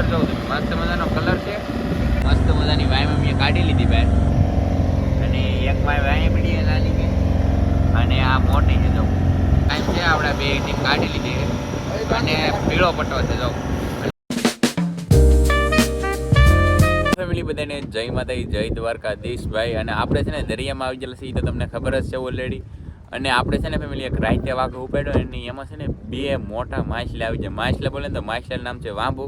Colour જોઉં છું. મસ્ત મજાનો કલર છે. મસ્ત મજાની વાયમ મેં કાઢી લીધી બહાર. અને એક વાય વાય પડી નાની કે. અને આ મોટી છે જો. ટાઈમ છે, આપણે બે ટીમ કાઢી લીધી અને પીળો પટ્ટો છે જો. ફેમિલી બધાને જય માતાજી, જય દ્વારકાધીશ ભાઈ. અને આપણે છે ને દરિયામાં આવી ગયેલા છીએ તો તમને ખબર જ છે ઓલરેડી અને આપણે છે ને ફેમિલી એક રાઈતે વાઘ ઉપાડ્યો અને એમાં છે ને બે મોટા માછલા આવી જાય માછલા બોલે તો માછલાનું નામ છે વાંબુ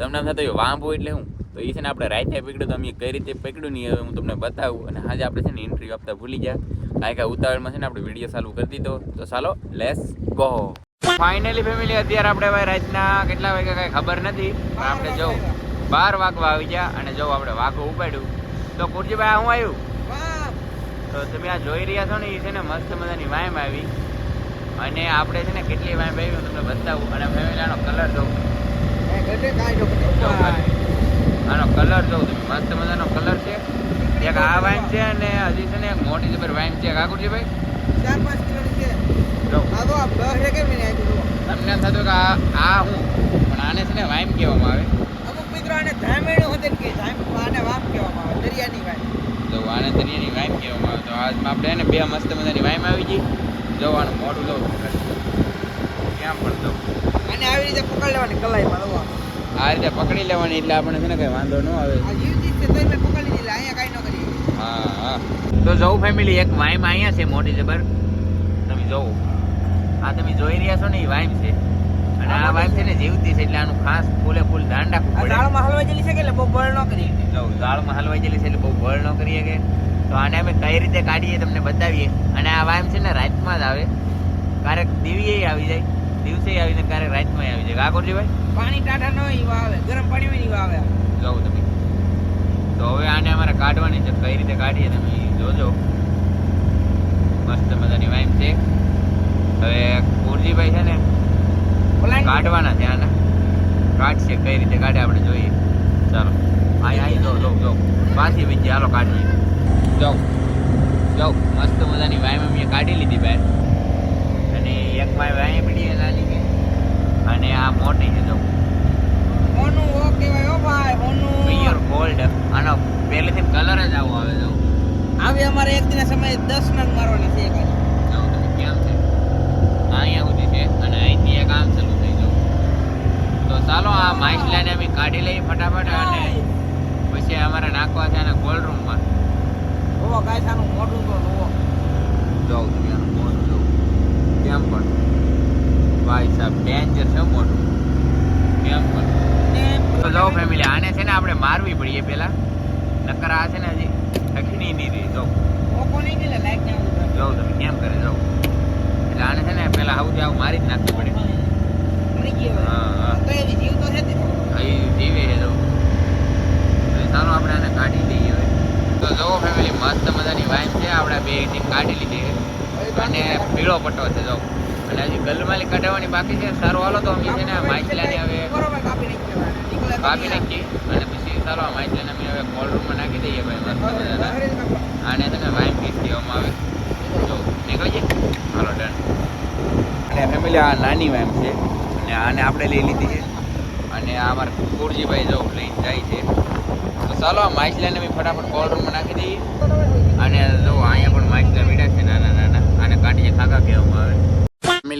તમને એમ થતું વાંબુ એટલે શું? તો એ છે ને આપણે રાતે પકડ્યું તો અમે કઈ રીતે પકડ્યું નહીં, હવે હું તમને બતાવું. અને આજે આપણે છે ને ઇન્ટરવ્યૂ આપતા ભૂલી ગયા. કારણ ઉતાવળમાં છે ને આપણે વીડિયો ચાલુ કરી દીધો. તો ચાલો લેસ ગો ફાઇનલી ફેમિલી અત્યારે આપણે ભાઈ રાતના કેટલા વાગ્યા કાંઈ ખબર નથી. પણ આપણે જો બાર વાગવા આવી ગયા અને જો આપણે વાઘો ઉપાડ્યું. તો કુરજીભાઈ, હું આવ્યું? તો તમે આ જોઈ રહ્યા છો ને એ છે ને મસ્ત મજાની વાયમ આવી. અને આપણે છે ને કેટલી વાયમ આવી હું તમને બતાવું. અને ફેમિલીનો કલર જોઉં. આનો કલર જોઉં તમે મસ્ત મજાનો કલર છે. એક આ વાઇન છે અને હજી છે ને એક મોટી જબર વાઇન છે. કાકુરજીભાઈ જો. તમને એમ થતું કે આ આ હું? પણ આને છે ને વાઇમ કહેવામાં આવે. જો આને દરિયાની વાયમ કહેવામાં આવે. તો આજમાં આપણે એને બે મસ્ત મજાની વાઇમ આવી ગઈ. જોવાનું મોઢું લો ક્યાં પણ જો આ રીતે પકડી લેવાની એટલે આપણે છે ને કઈ વાંધો ન આવે. હા હા. તો જવું ફેમિલી એક વાઈમ અહીંયા છે મોટી જબર. તમે જોવો આ તમે જોઈ રહ્યા છો ને એ વાઈમ છે. અને આ વાઈમ છે ને જીવતી છે એટલે આનું ખાસ ફૂલે ફૂલ ધ્યાન રાખવું પડે. જો ઝાડમાં હલવાઈ જેલી છે એટલે બહુ બળ ન કરીએ કે. તો આને અમે કઈ રીતે કાઢીએ તમને બતાવીએ. અને આ વાયમ છે ને રાતમાં જ આવે. ક્યારેક દીવીએ આવી જાય. દિવસે આવી જાય ક્યારેક રાતમાં આવી જાય? કાકોરજી ભાઈ? પાણી ટાટા ન ઈ વાવે. ગરમ પાણી હોય ઈ વાવે. જોઉં તમે. તો હવે આને અમારે કાઢવાની છે. કઈ રીતે કાઢીએ તમે જોજો. મસ્ત મજાની વાઈમ છે. હવે કુરજીભાઈ છે ને કાઢવાના છે આને. કાઢશે કઈ રીતે કાઢે આપણે જોઈએ. ચાલો. આય આવી જો જો જો. પાછી બીજી હાલો કાઢીએ. જાઓ. જાઓ. મસ્ત મજાની વાઈમ અમે કાઢી લીધી બહાર અને એક વાય વાય પડી નાની કે. અને આ મોટી છે જો. હોનું ઓ કહેવાય ઓ ભાઈ પિયર ગોલ્ડ આનો પહેલેથી કલર જ આવો આવે જો. આવે અમારે એક દિના સમયે દસ નંગ મારવાના છે એક જો તમે કેમ છે? અહીંયા સુધી છે અને અહીંથી એક આમ ચાલુ થઈ જાવ તો ચાલો આ માછલાને અમે કાઢી લઈએ ફટાફટ અને પછી અમારે નાખવા છે અને કોલ્ડ રૂમમાં ઓવો ગાય સાનું મોઢું તો ઓવો જોઉં તમે આનું મોઢું જોઉં કેમ પણ ભાઈ સાહેબ ડેન્જર છે હો મોઢું કેમ પણ ને તો જો ફેમિલી આને છે ને આપણે મારવી પડીએ પેલા નકર આ છે ને હજી અખની નહીં રહી. જો. જો તમે કેમ કરે જો એટલે આને છે ને પેલા આવું આવું મારી જ નાખવી પડે. હા જીવ તો છે જીવે છે જો. ચાલો આપણે આને કાઢી દઈએ હવે. તો જુઓ ફેમિલી મસ્ત મજાની વાઈન છે. આપણે બે ટીમ કાઢી લીધી છે. અને પીળો પટ્ટો છે જો. અને હજી ગલમાલી કઢાવવાની બાકી છે. સારું હાલો તો અમે છે ને માછલાને હવે કાપી નાખીએ. અને પછી ચાલો આ માછલાને અમે હવે કોલ્ડ રૂમમાં નાખી દઈએ ભાઈ. આને તમે ને પીસ કહેવામાં આવે. જો નીકળી જાય હાલો ડન અને ફેમિલી આ નાની વાઇમ છે. અને આને આપણે લઈ લીધી છે. અને આ અમારા કુરજીભાઈ જો લઈને જાય છે. તો ચાલો આ માઇક લઈને અમે ફટાફટ કોલ્ડ રૂમમાં નાખી દઈએ. અને જો અહીંયા પણ માછલા મીડા છે નાના નાના. આને કાઢીએ ખાખા કહેવામાં આવે.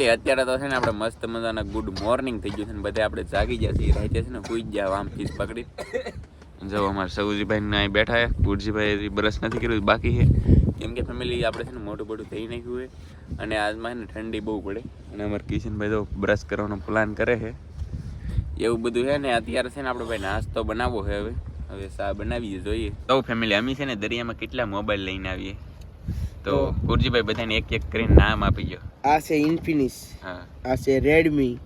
ફેમિલી અત્યારે તો છે ને આપણે મસ્ત મજાના ગુડ મોર્નિંગ થઈ ગયું છે ને બધા આપણે જાગી ગયા છીએ. રાતે છે ને સુઈ ગયા આમ ફીસ પકડી. જો અમારા સૌજીભાઈ ને અહીં બેઠા છે. ગુરજીભાઈ બ્રશ નથી કર્યું, બાકી છે. કેમ કે ફેમિલી આપણે છે ને મોટું મોટું થઈ નાખ્યું હોય અને આજમાં છે ને ઠંડી બહુ પડે. અને અમારા કિશનભાઈ તો બ્રશ કરવાનો પ્લાન કરે છે. એવું બધું છે ને અત્યારે છે ને આપણે ભાઈ નાસ્તો બનાવવો છે હવે. હવે સા બનાવીએ જોઈએ. તો ફેમિલી અમે છે ને દરિયામાં કેટલા મોબાઈલ લઈને આવીએ. તો ગુરજીભાઈ બધાને એક એક કરીને નામ આપી ગયો આ છે ઇન્ફિનિક્સ આ છે રેડમી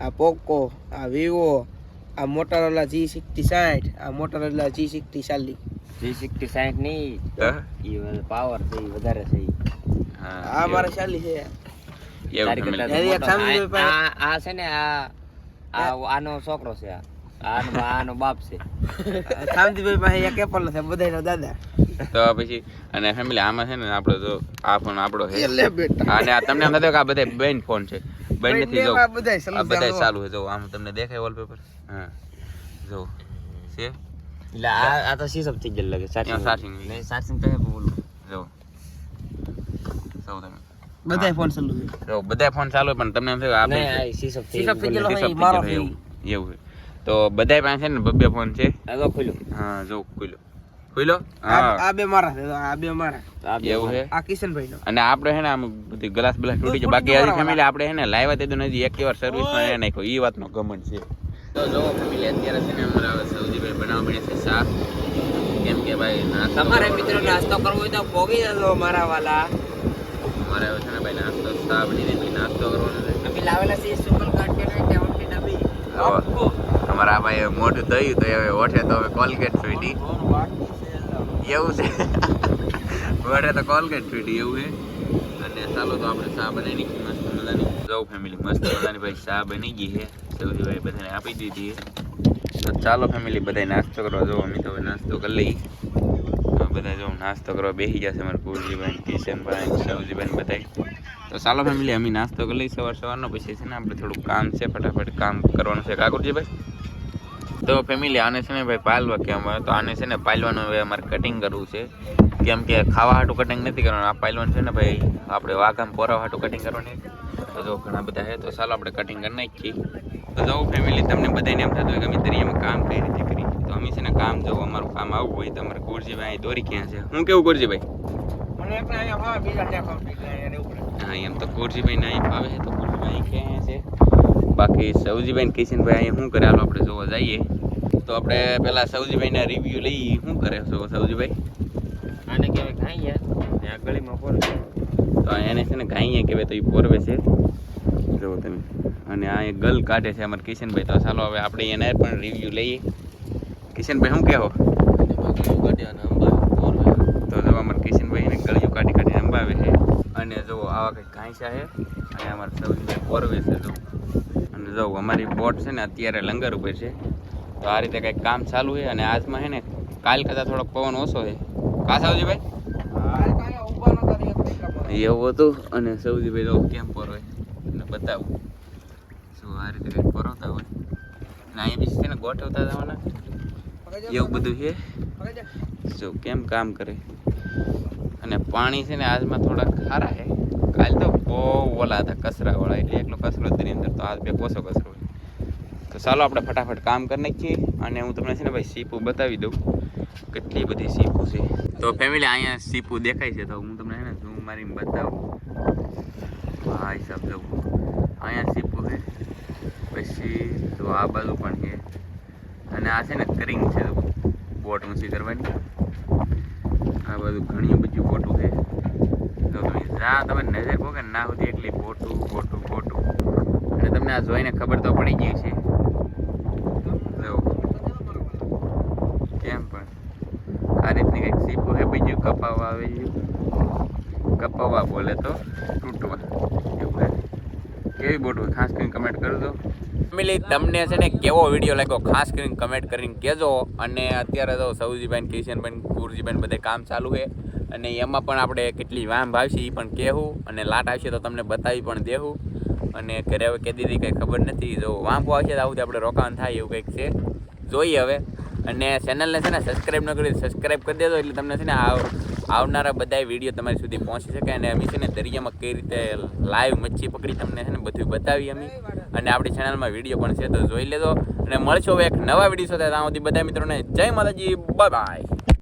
આ પોકો આ વિવો આ મોટરોલા જી સિક્સટી સાઠ આ મોટરોલા જી સિક્સટી ચાલી જી સિક્સટી સાઠ નહીં? એ પાવર છે ઈ વધારે છે. હા આ મારા ચાલી છે. આ- છે ને આ આ આનો છોકરો છે આ. આનો આનો બાપ છે. શાંતિભાઈ પાસે એક એપલ છે બધાયનો દાદા. તો પછી અને ફેમિલી આમાં છે ને આપણો તો આ ફોન આપણો છે. અને આ તમને એમ થતું કે આ બધા બેન ફોન છે. બેન નથી જો આ બધા ચાલુ છે. જો આમ તમને દેખાય વોલપેપર હા. જો છે? એટલે આ આ તો સીસપ થઈ ગયેલ લાગે સાચી નહીં. સાચી તો બોલું. જો. સૌ તમે. બધા ફોન ચાલુ છે. જો બધા ફોન ચાલુ હોય પણ તમને એમ થયું આપણે થઈ ગયેલો મારો એવું એવું છે. તો બધા પાસે છે ને બબ્બે ફોન છે? આ તો ખુલ્લું. હા જો ખુલ્લો. ખુલ્લો? આ બે મારા છે આ બે મારા. તો આ બે એવું છે? આ કિશનભાઈ નો અને આપણે હે ને આમ બધી ગ્લાસ બલાસ તૂટી છે બાકી હજી ફેમિલી આપણે હે ને લાવ્યા તે તો નથી એક વાર સર્વિસમાં એ નાખ્યો. એ વાતનો ગમન છે. તો જો ફેમિલી અત્યારે છે ને અમારા સૌજીભાઈ બનાવવા મળ્યા છે શાક. કેમ કે ભાઈ તમારે મિત્રો. નાસ્તો કરવો હોય તો ભોગી જજો મારા વાલા. મારે છે ને ભાઈ નાસ્તો ચા બનીને નાસ્તો કરવાનો છે. અમે લાવેલા છે સુપર કાર્ડ કે ટેવન ડબ્બી તો અમારા આ મોઢું થયું તો હવે ઓઠે તો હવે કોલગેટ ફીટી એવું છે? ઓઠે તો કોલગેટ ફીટી એવું છે? અને ચાલો તો આપણે ચા બનાવી મસ્ત મજાની. જવું ફેમિલી મસ્ત મજાની ભાઈ ચા બની ગઈ છે. સૌથી ભાઈ બધાને આપી દીધી તો ચાલો ફેમિલી બધાય નાસ્તો કરવા જો અમે તો હવે નાસ્તો કરી લઈ બધા જો નાસ્તો કરવા બેસી જશે અમારે કુરજીભાઈ કિશનભાઈ સૌજીભાઈ બધાય. તો ચાલો ફેમિલી અમે નાસ્તો કરી લઈ સવાર સવારનો. પછી છે ને આપણે થોડું કામ છે, ફટાફટ કામ કરવાનું છે. કાકુરજીભાઈ તો ફેમિલી આને છે ને ભાઈ પાલવા કહેવામાં આવે તો આને છે ને પાલવાનું હવે અમારે કટિંગ કરવું છે. કેમ કે ખાવા હાટું કટિંગ નથી કરવાનું. આ પાલવાનું છે ને ભાઈ આપણે વાઘામ પોરા હાટું કટિંગ કરવાની. તો જો ઘણા બધા છે તો ચાલો આપણે કટિંગ કરી નાખીએ. તો જો ફેમિલી તમને બધાને એમ થતું હોય કે અમે દરિયામાં કામ કઈ રીતે કરી તો અમે છે ને કામ જવું અમારું કામ આવવું હોય તો અમારે ગુરજીભાઈ અહીં દોરી ક્યાં છે? હું કેવું ગુરજીભાઈ? હા એમ તો કુરજીભાઈ ના અહીં ફાવે છે તો ગુરજીભાઈ ક્યાં છે? બાકી સૌજીભાઈ કિશનભાઈ અહીંયા શું કરે? હાલો આપણે જોવા જઈએ. તો આપણે પહેલાં સૌજીભાઈના રિવ્યૂ લઈએ. શું કરે છો સૌજીભાઈ આને કહેવાય ખાઈ ગયા આ ગળીમાં પોર તો એને છે ને ઘાઈએ કહેવાય તો એ પોરવે છે. જુઓ તમે. અને આ ગલ કાઢે છે અમારે કિશનભાઈ. તો ચાલો હવે આપણે એને પણ રિવ્યૂ લઈએ. કિશનભાઈ શું કહેવો? તો જો અમારે કિશનભાઈ એને ગળિયું કાઢી કાઢી અંબાવે છે. અને જો આવા કંઈક ઘાંસા છે. અને અમારે સૌજીભાઈ પોરવે છે જો અને જો અમારી બોટ છે ને અત્યારે લંગર ઉપર છે. તો આ રીતે કંઈક કામ ચાલુ છે અને આજમાં છે ને કાલ કરતાં થોડોક પવન ઓછો છે. કા બધા. એવું હતું? અને સૌજીભાઈ તો કેમ પોરવે અને બતાવું. શું આ રીતે કંઈક પરોતા હોય. અને અહીંયા બીજી છે ને ગોઠવતા જવાના. એવું બધું છે? શું કેમ કામ કરે? અને પાણી છે ને આજમાં થોડા ખારા છે. કાલ તો ઓલા હતા કચરા વાળા એટલે એકલો કચરો તેની અંદર તો આજ બે કોસો કચરો હોય. તો ચાલો આપણે ફટાફટ કામ કરી નાખીએ અને હું તમને છે ને ભાઈ સીપું બતાવી દઉં કેટલી બધી સીપું છે. તો ફેમિલી અહીંયા સીપું દેખાય છે તો હું તમને છે ને ઝૂમ મારીને બતાવું. ભાઈ સાહેબ જો અહીંયા સીપું છે. પછી તો આ બાજુ પણ છે. અને આ છે ને કરિંગ છે. બોટ ઊંચી કરવાની. આ બધું ઘણી બધી બોટું છે. તો તમે જ્યાં તમે નજર કહો કે ના સુધી એટલી ખોટું ખોટું ખોટું. અને તમને આ જોઈને ખબર તો પડી ગઈ છે. કેમ પણ? આ રીતની કંઈક સીપું છે બીજું કપાવા આવી ગયું કપાવા બોલે તો તૂટવા. એવું કેવી બોટું ખાસ કરીને કમેન્ટ કરજો ફેમિલી, તમને છે ને કેવો વીડિયો લાગ્યો? ખાસ કરીને કમેન્ટ કરીને કહેજો. અને અત્યારે તો સૌજીભાઈ કિશનભાઈ ગુરજીભાઈ બધે કામ ચાલુ છે. અને એમાં પણ આપણે કેટલી વાંભ આવશે એ પણ કહેવું અને લાટ આવશે તો તમને બતાવી પણ દેવું. અને ઘરે હવે કહેતી હતી કંઈ ખબર નથી, જો વાંભો આવશે તો આવું આપણે રોકાણ થાય એવું કંઈક છે. જોઈએ હવે. અને ચેનલને છે ને સબસ્ક્રાઈબ ન કરી સબસ્ક્રાઈબ કરી દેજો, એટલે તમને છે ને આવ, આવનારા બધા વીડિયો તમારી સુધી પહોંચી શકે. અને અમે છે ને દરિયામાં કઈ રીતે લાઈવ મચ્છી પકડી તમને છે ને બધું બતાવી અમે. અને આપણી ચેનલમાં વીડિયો પણ છે તો જોઈ લેજો. અને મળશો એક નવા વીડિયો સાથે. ત્યાં સુધી બધા મિત્રોને જય માતાજી બાય બાય